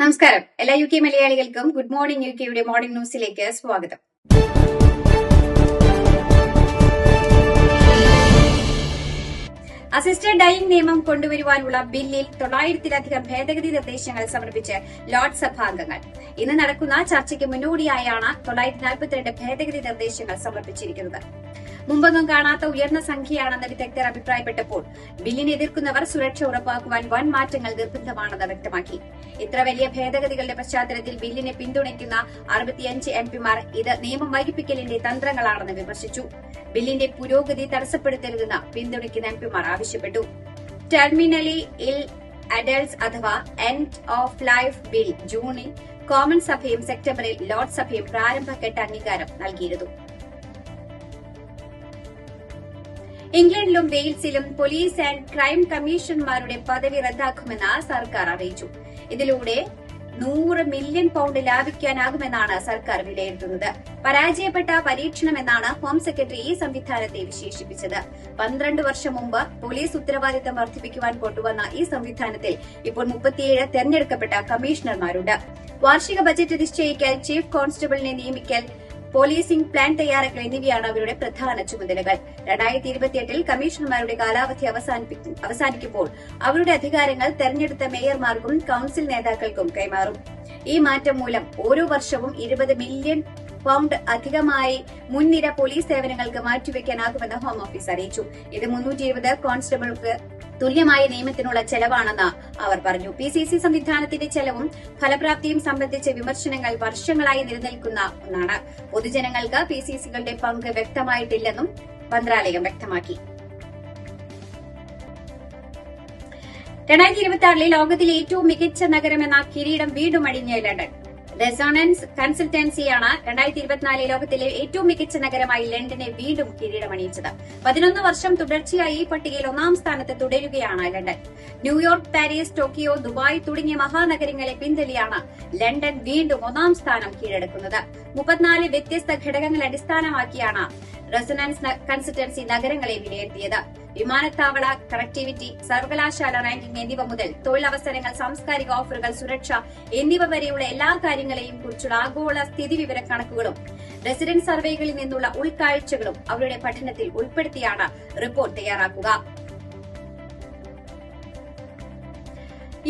നമസ്കാരം. എല്ലാ U K മലയാളികൾക്കും ഗുഡ് മോർണിംഗ് യു കെയുടെ മോർണിംഗ് ന്യൂസിലേക്ക് സ്വാഗതം. അസിസ്റ്റന്റ് ഡൈയിങ് നിയമം കൊണ്ടുവരുവാനുള്ള ബില്ലിൽ തൊള്ളായിരത്തിലധികം ഭേദഗതി നിർദ്ദേശങ്ങൾ സമർപ്പിച്ച് ലോക്സഭാംഗങ്ങൾ ഇന്ന് നടക്കുന്ന ചർച്ചയ്ക്ക് മുന്നോടിയായാണ് തൊള്ളായിരത്തി നാൽപ്പത്തിരണ്ട് ഭേദഗതി നിർദ്ദേശങ്ങൾ സമർപ്പിച്ചിരിക്കുന്നത്. മുമ്പൊന്നും കാണാത്ത ഉയർന്ന സംഖ്യയാണെന്ന് വിദഗ്ധർ അഭിപ്രായപ്പെട്ടപ്പോൾ ബില്ലിനെ എതിർക്കുന്നവർ സുരക്ഷ ഉറപ്പാക്കുവാൻ വൻ മാറ്റങ്ങൾ നിർബന്ധമാണെന്ന് വ്യക്തമാക്കി. ഇത്ര വലിയ ഭേദഗതികളുടെ പശ്ചാത്തലത്തിൽ ബില്ലിനെ പിന്തുണയ്ക്കുന്ന അറുപത്തിയഞ്ച് എം പിമാർ ഇത് നിയമം വൈകിപ്പിക്കലിന്റെ തന്ത്രങ്ങളാണെന്ന് വിമർശിച്ചു. ബില്ലിന്റെ പുരോഗതി തടസ്സപ്പെടുത്തരുതെന്ന് പിന്തുണയ്ക്കുന്ന എം പിമാർ ആവശ്യപ്പെട്ടു. ടെർമിനലി ഇൽ അഡൽട്സ് അഥവാ എൻഡ് ഓഫ് ലൈഫ് ബിൽ ജൂണിൽ കോമൺ സഭയും സെപ്റ്റംബറിൽ ലോക്സഭയും പ്രാരംഭഘട്ട അംഗീകാരം നൽകിയിരുന്നു. ഇംഗ്ലണ്ടിലും വെയിൽസിലും പോലീസ് ആൻഡ് ക്രൈം കമ്മീഷണർമാരുടെ പദവി റദ്ദാക്കുമെന്ന് സർക്കാർ അറിയിച്ചു. ഇതിലൂടെ നൂറ് മില്യൺ പൌണ്ട് ലാഭിക്കാനാകുമെന്നാണ് സർക്കാർ വിലയിരുത്തുന്നത്. പരാജയപ്പെട്ട പരീക്ഷണമെന്നാണ് ഹോം സെക്രട്ടറി ഈ സംവിധാനത്തെ വിശേഷിപ്പിച്ചത്. പന്ത്രണ്ട് വർഷം മുമ്പ് പോലീസ് ഉത്തരവാദിത്തം വർദ്ധിപ്പിക്കുവാൻ കൊണ്ടുവന്ന ഈ സംവിധാനത്തിൽ ഇപ്പോൾ മുപ്പത്തിയേഴ് തെരഞ്ഞെടുക്കപ്പെട്ട കമ്മീഷണർമാരുണ്ട്. വാർഷിക ബജറ്റ് നിശ്ചയിക്കൽ ചീഫ് കോൺസ്റ്റബിളിനെ നിയമിക്കൽ പോലീസിംഗ് പ്ലാൻ തയ്യാറാക്കൽ എന്നിവയാണ് അവരുടെ പ്രധാന ചുമതലകൾ. രണ്ടായിരത്തി ഇരുപത്തിയെട്ടിൽ കമ്മീഷണർമാരുടെ കാലാവധി അവസാനിക്കുമ്പോൾ അവരുടെ അധികാരങ്ങൾ തെരഞ്ഞെടുത്ത മേയർമാർക്കും കൌൺസിൽ നേതാക്കൾക്കും കൈമാറും. ഈ മാറ്റം മൂലം ഓരോ വർഷവും ഇരുപത് മില്യൺ പൗണ്ട് അധികമായി മുൻനിര പോലീസ് സേവനങ്ങൾക്ക് മാറ്റിവെക്കാനാകുമെന്ന് ഹോം ഓഫീസ് അറിയിച്ചു. ഇത് മുന്നൂറ്റി ഇരുപത് കോൺസ്റ്റബിൾക്ക് തുല്യമായ നിയമത്തിനുള്ള ചെലവാണെന്ന് അവർ പറഞ്ഞു. പി സി സി സംവിധാനത്തിന്റെ ചെലവും ഫലപ്രാപ്തിയും സംബന്ധിച്ച വിമർശനങ്ങൾ വർഷങ്ങളായി നിലനിൽക്കുന്ന ഒന്നാണ്. പൊതുജനങ്ങൾക്ക് പി സി സികളുടെ പങ്ക് വ്യക്തമായിട്ടില്ലെന്നും മന്ത്രാലയം വ്യക്തമാക്കി. രണ്ടായിരത്തി ഇരുപത്തി ആറിലെ ലോകത്തിലെ ഏറ്റവും മികച്ച നഗരം എന്ന കിരീടം വീണ്ടും അടിഞ്ഞ ലണ്ടൻ. റെസോണൻസ് കൺസൾട്ടൻസിയാണ് രണ്ടായിരത്തി ഇരുപത്തിനാല് ലോകത്തിലെ ഏറ്റവും മികച്ച നഗരമായി ലണ്ടനെ വീണ്ടും കിരീടമണിയിച്ചത്. പതിനൊന്ന് വർഷം തുടർച്ചയായി ഈ പട്ടികയിൽ ഒന്നാം സ്ഥാനത്ത് തുടരുകയാണ് London. New York Paris Tokyo Dubai തുടങ്ങിയ മഹാനഗരങ്ങളെ പിന്തള്ളിയാണ് ലണ്ടൻ വീണ്ടും ഒന്നാം സ്ഥാനം കീഴടക്കുന്നത്. മുപ്പത്തിനാല് വ്യത്യസ്ത ഘടകങ്ങൾ അടിസ്ഥാനമാക്കിയാണ് റെസൊണൻസ് കൺസൾട്ടൻസി നഗരങ്ങളെ വിലയിരുത്തിയത്. വിമാനത്താവള കണക്ടിവിറ്റി സർവകലാശാല റാങ്കിംഗ് എന്നിവ മുതൽ തൊഴിലവസരങ്ങൾ സാംസ്കാരിക ഓഫറുകൾ സുരക്ഷ എന്നിവ വരെയുള്ള എല്ലാ കാര്യങ്ങളെയും കുറിച്ചുള്ള ആഗോള സ്ഥിതിവിവര കണക്കുകളും റെസിഡന്റ് സർവേകളിൽ നിന്നുള്ള ഉൾക്കാഴ്ചകളും അവരുടെ പഠനത്തിൽ ഉൾപ്പെടുത്തിയാണ് റിപ്പോർട്ട് തയ്യാറാക്കുക.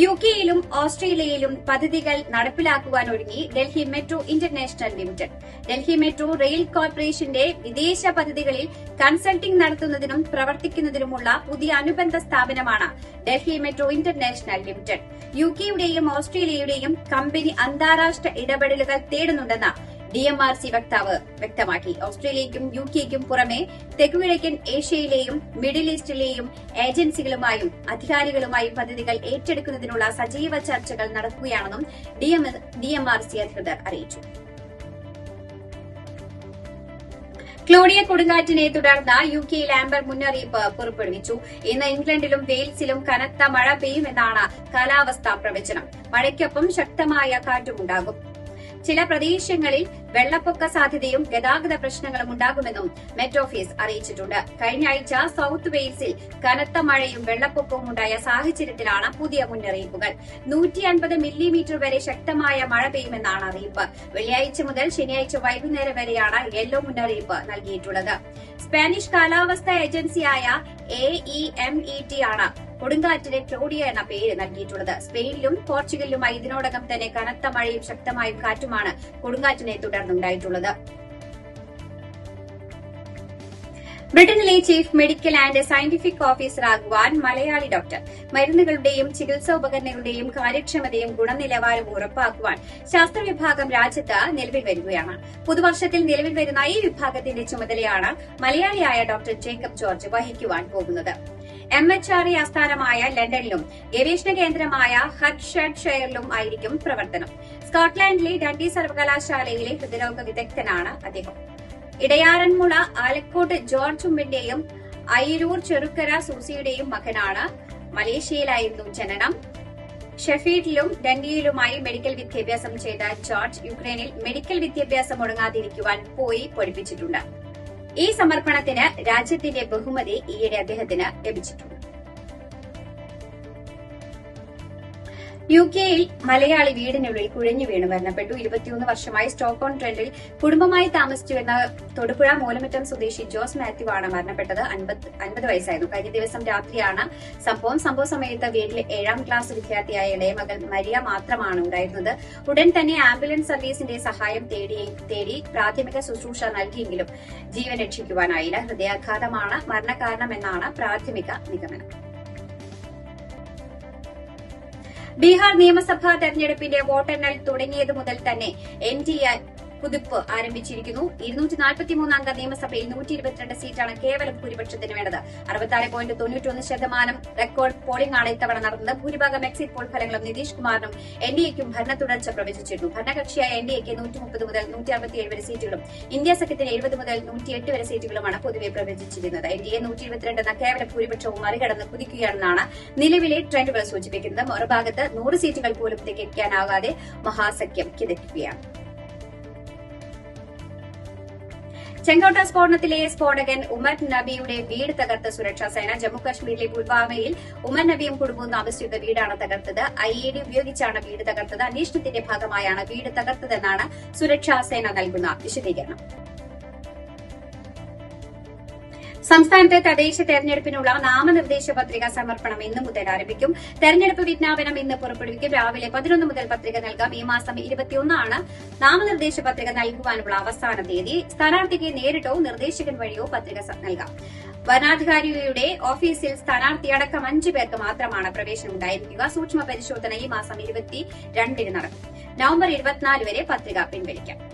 യു കെയിലും ഓസ്ട്രേലിയയിലും പദ്ധതികൾ നടപ്പിലാക്കുവാൻ ഒരുങ്ങി Delhi metro international limited. Delhi metro rail കോർപ്പറേഷന്റെ വിദേശ പദ്ധതികളിൽ കൺസൾട്ടിംഗ് നടത്തുന്നതിനും പ്രവർത്തിക്കുന്നതിനുമുള്ള പുതിയ അനുബന്ധ സ്ഥാപനമാണ് Delhi metro international limited. U കെയുടെയും ഓസ്ട്രേലിയയുടെയും കമ്പനി അന്താരാഷ്ട്ര ഇടപെടലുകൾ തേടുന്നുണ്ടെന്ന് ഡി എം ആർ സി വക്താവ് വ്യക്തമാക്കി. ഓസ്ട്രേലിയയ്ക്കും യു കെയ്ക്കും പുറമെ തെക്കുകിഴക്കൻ ഏഷ്യയിലെയും മിഡിൽ ഈസ്റ്റിലെയും ഏജൻസികളുമായും അധികാരികളുമായും പദ്ധതികൾ ഏറ്റെടുക്കുന്നതിനുള്ള സജീവ ചർച്ചകൾ നടക്കുകയാണെന്നും ഡി എം ആർ സി അധികൃതർ അറിയിച്ചു. ക്ലോഡിയ കൊടുങ്കാറ്റിനെ തുടർന്ന് യു കെയിൽ ആംബർ മുന്നറിയിപ്പ് പുറപ്പെടുവിച്ചു. ഇന്ന് ഇംഗ്ലണ്ടിലും വെയിൽസിലും കനത്ത മഴ പെയ്യുമെന്നാണ് കാലാവസ്ഥാ പ്രവചനം. മഴയ്ക്കൊപ്പം ശക്തമായ കാറ്റുമുണ്ടാകും. ചില പ്രദേശങ്ങളിൽ വെള്ളപ്പൊക്ക സാധ്യതയും ഗതാഗത പ്രശ്നങ്ങളും ഉണ്ടാകുമെന്നും മെറ്റ് ഓഫീസ് അറിയിച്ചിട്ടുണ്ട്. കഴിഞ്ഞ ആഴ്ച സൌത്ത് വെയിൽസിൽ കനത്ത മഴയും വെള്ളപ്പൊക്കവും ഉണ്ടായ സാഹചര്യത്തിലാണ് പുതിയ മുന്നറിയിപ്പുകൾ. നൂറ്റി അൻപത് മില്ലിമീറ്റർ വരെ ശക്തമായ മഴ പെയ്യുമെന്നാണ് അറിയിപ്പ്. വെള്ളിയാഴ്ച മുതൽ ശനിയാഴ്ച വൈകുന്നേരം വരെയാണ് യെല്ലോ മുന്നറിയിപ്പ് നൽകിയിട്ടുള്ളത്. സ്പാനിഷ് കാലാവസ്ഥാ ഏജൻസിയായ A E M E T ആണ് കൊടുങ്കാറ്റിന് ക്ലോഡിയ എന്ന പേര് നൽകിയിട്ടുള്ളത്. സ്പെയിനിലും പോർച്ചുഗലിലുമായി ഇതിനോടകം തന്നെ കനത്ത മഴയും ശക്തമായും കാറ്റുമാണ് കൊടുങ്കാറ്റിനെ തുടർന്നുണ്ടായിട്ടുള്ളത്. ബ്രിട്ടനിലെ ചീഫ് മെഡിക്കൽ ആൻഡ് സയന്റിഫിക് ഓഫീസറാകുവാൻ മലയാളി ഡോക്ടർ. മരുന്നുകളുടെയും ചികിത്സാ ഉപകരണങ്ങളുടെയും കാര്യക്ഷമതയും ഗുണനിലവാരവും ഉറപ്പാക്കുവാൻ ശാസ്ത്ര വിഭാഗം രാജ്യത്ത് നിലവിൽ വരികയാണ്. പുതുവർഷത്തിൽ നിലവിൽ വരുന്ന ഈ വിഭാഗത്തിന്റെ ചുമതലയാണ് മലയാളിയായ ഡോക്ടർ ജേക്കബ് ജോർജ് വഹിക്കുവാൻ പോകുന്നത്. എം എച്ച് ആർ ഇ ആസ്ഥാനമായ ലണ്ടനിലും ഗവേഷണ കേന്ദ്രമായ ഹഡ്ഷഡ്ഷെയറിലും ആയിരിക്കും പ്രവർത്തനം. സ്കോട്ട്ലാൻഡിലെ ഡണ്ടി സർവകലാശാലയിലെ ഹൃദ്രോഗ വിദഗ്ധനാണ് അദ്ദേഹം. ഇടയാറന്മുള ആലക്കോട്ട് ജോർജ് ഉമ്മിന്റെയും അയിരൂർ ചെറുക്കര സൂസിയുടെയും മകനാണ്. മലേഷ്യയിലായിരുന്നു ജനനം. ഷെഫീഡിലും ഡൻഡിയിലുമായി മെഡിക്കൽ വിദ്യാഭ്യാസം ചെയ്ത ജോർജ് യുക്രൈനിൽ മെഡിക്കൽ വിദ്യാഭ്യാസം മുടങ്ങാതിരിക്കുവാൻ പോയി പഠിപ്പിച്ചിട്ടുണ്ട്. ഈ സമർപ്പണത്തിന് രാജ്യത്തിന്റെ ബഹുമതി ഈയിടെ അദ്ദേഹത്തിന് ലഭിച്ചിട്ടുണ്ട്. യു കെയിൽ മലയാളി വീടിനുള്ളിൽ കുഴഞ്ഞു വീണ് മരണപ്പെട്ടു. ഇരുപത്തിയൊന്ന് വർഷമായി സ്റ്റോക്കോൺ ട്രെൻഡിൽ കുടുംബമായി താമസിച്ചുവെന്ന തൊടുപുഴ മൂലമറ്റം സ്വദേശി ജോസ് മാത്യു ആണ് മരണപ്പെട്ടത്. അൻപത് വയസ്സായിരുന്നു. കഴിഞ്ഞ ദിവസം രാത്രിയാണ് സംഭവം. സംഭവ സമയത്ത് വീട്ടിലെ ഏഴാം ക്ലാസ് വിദ്യാർത്ഥിയായ ഇളയ മകൾ മരിയ മാത്രമാണ് ഉണ്ടായിരുന്നത്. ഉടൻ തന്നെ ആംബുലൻസ് സർവീസിന്റെ സഹായം തേടി തേടി പ്രാഥമിക ശുശ്രൂഷ നൽകിയെങ്കിലും ജീവൻ രക്ഷിക്കുവാനായില്ല. ഹൃദയാഘാതമാണ് മരണകാരണമെന്നാണ് പ്രാഥമിക നിഗമനം. ബീഹാർ നിയമസഭാ തെരഞ്ഞെടുപ്പിന്റെ വോട്ടെണ്ണൽ തുടങ്ങിയതു മുതൽ തന്നെ എൻ കുതിപ്പ് ആരംഭിച്ചിരിക്കുന്നു. ഇരുന്നൂറ്റി നാൽപ്പത്തി മൂന്നംഗ നിയമസഭയിൽ നൂറ്റി ഇരുപത്തിരണ്ട് സീറ്റാണ് കേവല ഭൂരിപക്ഷത്തിന് വേണ്ടത്. അറുപത്താറ് പോയിന്റ് തൊണ്ണൂറ്റൊന്ന് ശതമാനം റെക്കോർഡ് പോളിംഗ് ആണ് ഇത്തവണ നടന്നത്. ഭൂരിഭാഗം എക്സിറ്റ് പോൾ ഫലങ്ങളും നിതീഷ് കുമാറിനും എൻ ഡി എക്കും ഭരണ തുടർച്ച പ്രവചിച്ചിരുന്നു. ഭരണകക്ഷിയായ എൻ ഡി എക്ക് നൂറ്റി മുപ്പത് മുതൽ നൂറ്റി അറുപത്തിയേഴ് വരെ സീറ്റുകളും ഇന്ത്യ സഖ്യത്തിന് എഴുപത് മുതൽ നൂറ്റിയെട്ട് വരെ സീറ്റുകളുമാണ് പൊതുവെ പ്രവചിച്ചിരുന്നത്. എൻ ഡി എ നൂറ്റി ഇരുപത്തിരണ്ട് എന്ന കേവല ഭൂരിപക്ഷവും മറികടന്ന് കുതിക്കുകയാണെന്നാണ് നിലവിലെ ട്രെൻഡുകൾ സൂചിപ്പിക്കുന്നത്. മറുഭാഗത്ത് നൂറ് സീറ്റുകൾ പോലും തികയ്ക്കാനാകാതെ മഹാസഖ്യം കിതയ്ക്കുകയാണ്. ചെങ്കോട്ട സ്ഫോടനത്തിലെ സ്ഫോടകൻ ഉമർ നബിയുടെ വീട് തകർത്ത സുരക്ഷാ സേന ജമ്മുകാശ്മീരിലെ പുൽവാമയിൽ ഉമർ നബിയും കുടുംബവും താമസിച്ചിരുന്ന വീടാണ് തകർത്തത്. ഐ ഇ ഡി ഉപയോഗിച്ചാണ് വീട് തകർത്തത്. അന്വേഷണത്തിന്റെ ഭാഗമായാണ് വീട് തകർത്തതെന്നാണ് സുരക്ഷാ സേന നൽകുന്ന വിശദീകരണം. സംസ്ഥാനത്ത് തദ്ദേശ തെരഞ്ഞെടുപ്പിനുള്ള നാമനിർദ്ദേശ പത്രിക സമർപ്പണം ഇന്ന് മുതൽ ആരംഭിക്കും. തെരഞ്ഞെടുപ്പ് വിജ്ഞാപനം ഇന്ന് പുറപ്പെടുവിക്കും. രാവിലെ പതിനൊന്ന് മുതൽ പത്രിക നൽകാം. ഈ മാസം ഇരുപത്തിയൊന്നാണ് നാമനിർദ്ദേശ പത്രിക നൽകുവാനുള്ള അവസാന തീയതി. സ്ഥാനാർത്ഥിക്ക് നേരിട്ടോ നിർദ്ദേശകൻ വഴിയോ പത്രിക നൽകാം. വനാധികാരിയുടെ ഓഫീസിൽ സ്ഥാനാർത്ഥിയടക്കം അഞ്ചു പേർക്ക് മാത്രമാണ് പ്രവേശനം ഉണ്ടായിരിക്കുക. സൂക്ഷ്മ പരിശോധന ഈ മാസം ഇരുപത്തിരണ്ടിന് നടക്കും. നവംബർ ഇരുപത്തിനാല് വരെ പത്രിക പിൻവലിക്കാം.